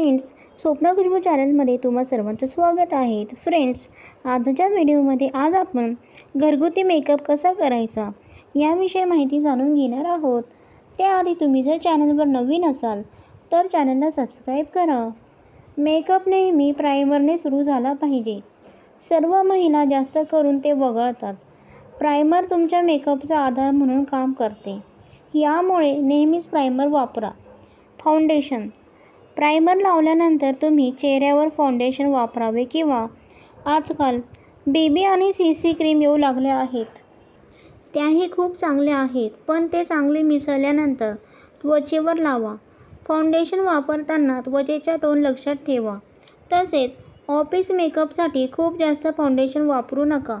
Friends स्वप्न खुशबू चॅनलमध्ये तुम्हा सर्वांचं स्वागत आहे. फ्रेंड्स आजच्या व्हिडिओमध्ये आज आपण घरगुती मेकअप कसा करायचा याविषयी माहिती जाणून घेणार आहोत. त्याआधी तुम्ही जर चॅनलवर नवीन असाल तर चॅनलला सबस्क्राईब करा. मेकअप नेहमी प्रायमरने सुरू झाला पाहिजे. सर्व महिला जास्त करून ते वगळतात. प्रायमर तुमच्या मेकअपचा आधार म्हणून काम करते. यामुळे नेहमीच प्रायमर वापरा. फाउंडेशन प्रायमर लावल्यानंतर तुम्ही चेहऱ्यावर फाउंडेशन वापरावे किंवा आजकाल बेबी आणि सी सी क्रीम येऊ लागल्या आहेत. त्याही खूप चांगल्या आहेत पण ते चांगले मिसळल्यानंतर त्वचेवर लावा. फाउंडेशन वापरताना त्वचेचा टोन लक्षात ठेवा. तसेच ऑफिस मेकअपसाठी खूप जास्त फाउंडेशन वापरू नका.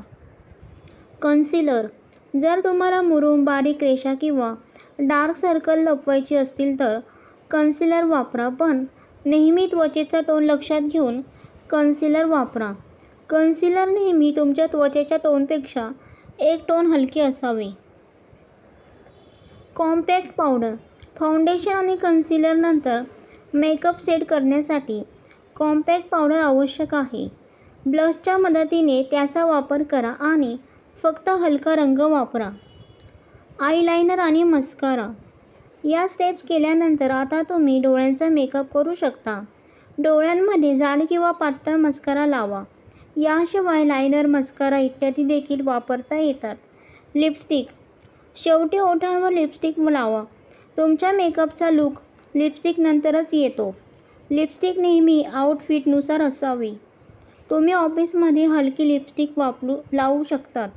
कन्सिलर जर तुम्हाला मुरूम बारीक रेषा किंवा डार्क सर्कल लपवायची असतील तर कन्सिलर वापरा. पण नेहमी त्वचेचा टोन लक्षात घेऊन कन्सिलर वापरा. कन्सिलर नेहमी तुमच्या त्वचेच्या टोनपेक्षा एक टोन हलके असावे. कॉम्पॅक्ट पावडर फाउंडेशन आणि कन्सिलर नंतर मेकअप सेट करण्यासाठी कॉम्पॅक्ट पावडर आवश्यक आहे. ब्लशच्या मदतीने त्याचा वापर करा आणि फक्त हलका रंग वापरा. आयलाइनर आणि मस्कारा या स्टेप्स केल्यानंतर आता तुम्ही डोळ्यांचा मेकअप करू शकता. डोळ्यांमध्ये जाड किंवा पातळ मस्कारा लावा. याशिवाय लायनर मस्कारा इत्यादी देखील वापरता येतात. लिपस्टिक. शेवटी ओठांवर लिपस्टिक लावा. तुमच्या मेकअपचा लूक लिपस्टिक नंतरच येतो. लिपस्टिक नेहमी आउटफिटनुसार असावी. तुम्ही ऑफिसमध्ये हलकी लिपस्टिक वापरू लावू शकतात.